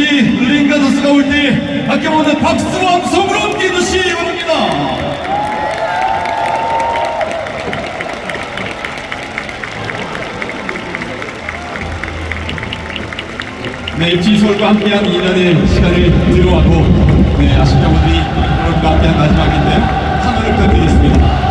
FC 링가더스가 올 때 아껴보는 박수와 함성으로 함께해주시기 바랍니다. 네, FC 서울과 함께한 2년의 시간을 들어왔고 네, 아쉽게 분들이 여러분과 함께한 마지막인데 한번을 부탁드리겠습니다.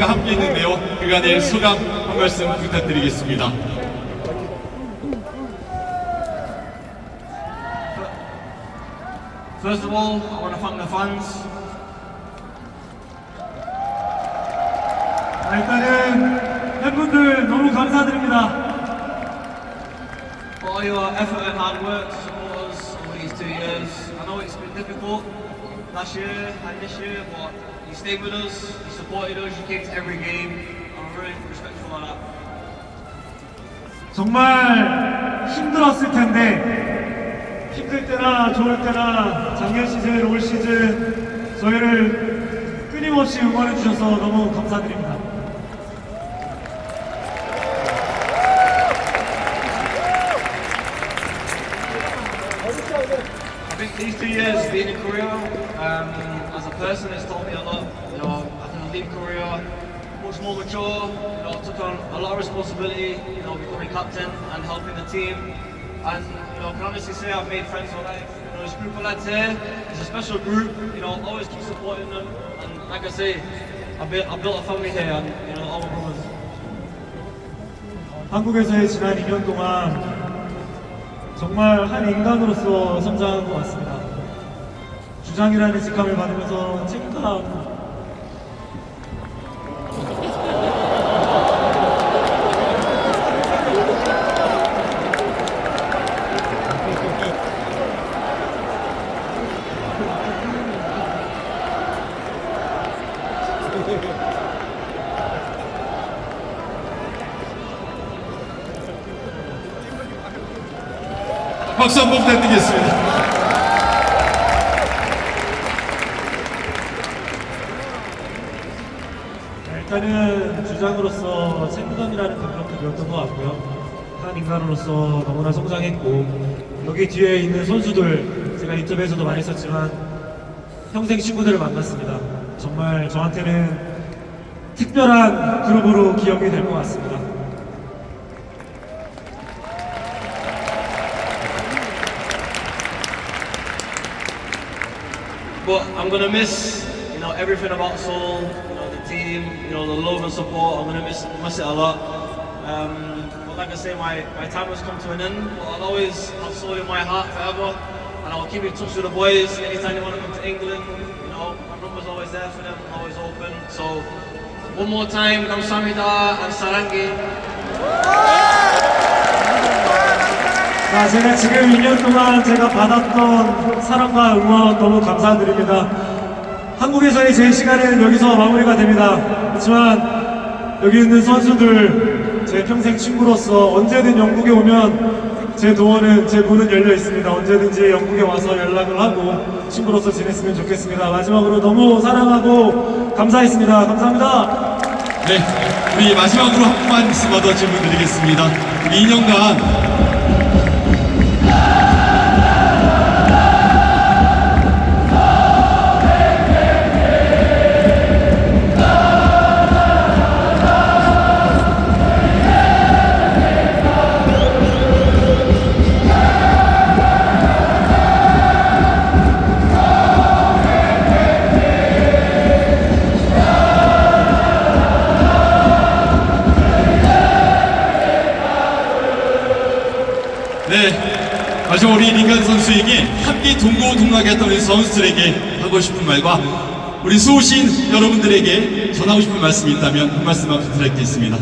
서울과 함께 했는데요. 그간의 소감 한 말씀 부탁드리겠습니다. First of all, I want to thank the fans. 아, 일단은 팬분들 너무 감사드립니다. For all your effort and hard work to support us over these two years. I know it's been difficult this year, but you stayed with us, you supported us, you came to every game. I'm really respectful of that. 정말 힘들었을 텐데 힘들 때나 좋을 때나 작년 시즌, 올 시즌 저희를 끊임없이 응원해 주셔서 너무 감사드립니다. think these two years being in Korea, um, as a person, it's taught me a lot. You know, I can leave Korea much more mature. You know, took on a lot of responsibility. You know, becoming captain and helping the team. And you know, I can honestly say I've made friends for life. You know, this group of lads here is a special group. You know, always keep supporting them. And like I say, I built, I built a family here, and you know, all my brothers. 한국에서의 지난 2년 동안 정말 한 인간으로서 성장한 것 같습니다. 주장이라는 직함을 받으면서 책임감 박수 한 번 부탁드리겠습니다. 일단은 주장으로서 책임감이라는 감정도 들었던 것 같고요. 한 인간으로서 너무나 성장했고 여기 뒤에 있는 선수들 제가 인터뷰에서도 많이 했었지만 평생 친구들을 만났습니다. 정말 저한테는 특별한 그룹으로 기억이 될 것 같습니다. But I'm gonna miss, you know, everything about Seoul, you know, the team, you know, the love and support. I'm gonna miss miss it a lot. Um, but like I say, my, my time has come to an end, but I'll always have soul in my heart forever, and I'll keep in touch with the boys anytime they want to come to England. You know, my number's always there for them, always open. So, one more time, 감사합니다 and sarangi. 자, 제가 지금 2년 동안 제가 받았던 사랑과 응원 너무 감사드립니다. 한국에서의 제 시간은 여기서 마무리가 됩니다. 그렇지만 여기 있는 선수들 제 평생 친구로서 언제든 영국에 오면 제 도어는 제 문은 열려 있습니다. 언제든지 영국에 와서 연락을 하고 친구로서 지냈으면 좋겠습니다. 마지막으로 너무 사랑하고 감사했습니다. 감사합니다. 네, 우리 마지막으로 한 번만 말씀 더 질문 드리겠습니다. 2년간 네, 마지막 우리 링간 선수에게 함께 동고동락했던 우리 선수들에게 하고 싶은 말과 우리 수호신 여러분들에게 전하고 싶은 말씀이 있다면 한 말씀만 부탁드리겠습니다.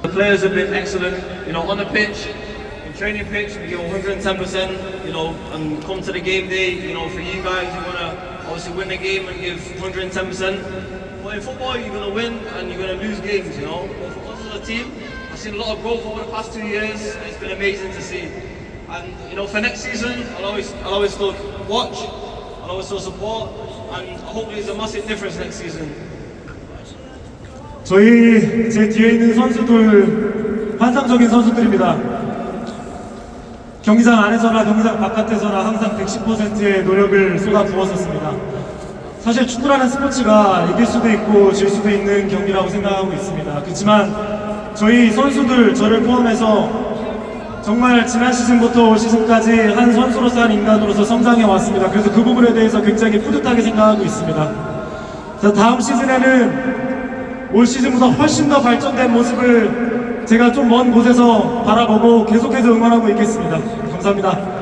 The players have been excellent, you know, on the pitch, in training pitch, we give 110%, you know, and come to the game day, you know, for you guys, you want to obviously win the game and give 110%. But in football, you're going to win and you're going to lose games, you know. But for us as a team, I've seen a lot of growth over the past two years, it's been amazing to see. And, you know, for next season, I'll always, I'll always still watch, I'll always still support, and hopefully there's a massive difference next season. 저희 제 뒤에 있는 선수들 환상적인 선수들입니다. 경기장 안에서나 경기장 바깥에서나 항상 110%의 노력을 쏟아 부었었습니다. 사실 축구라는 스포츠가 이길 수도 있고 질 수도 있는 경기라고 생각하고 있습니다. 그렇지만 저희 선수들 저를 포함해서 정말 지난 시즌부터 올 시즌까지 한 선수로서 한 인간으로서 성장해 왔습니다. 그래서 그 부분에 대해서 굉장히 뿌듯하게 생각하고 있습니다. 자, 다음 시즌에는 올 시즌보다 훨씬 더 발전된 모습을 제가 좀 먼 곳에서 바라보고 계속해서 응원하고 있겠습니다. 감사합니다.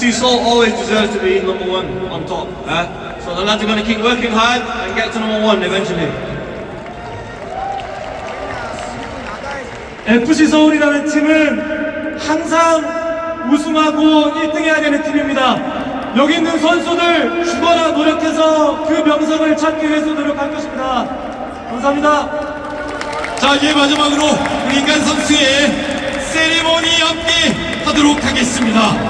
FC Seoul always deserves to be number one on top. eh? So the lads are going to keep working hard and get to number one eventually. FC 서울이라는 팀은 항상 우승하고 1등 해야 되는 팀입니다. 여기 있는 선수들 죽어라 노력해서 그 명성을 찾기 위해서 노력할 것입니다. 감사합니다. 자, 이제 마지막으로 우리 인간 선수의 세리머니 함께 하도록 하겠습니다.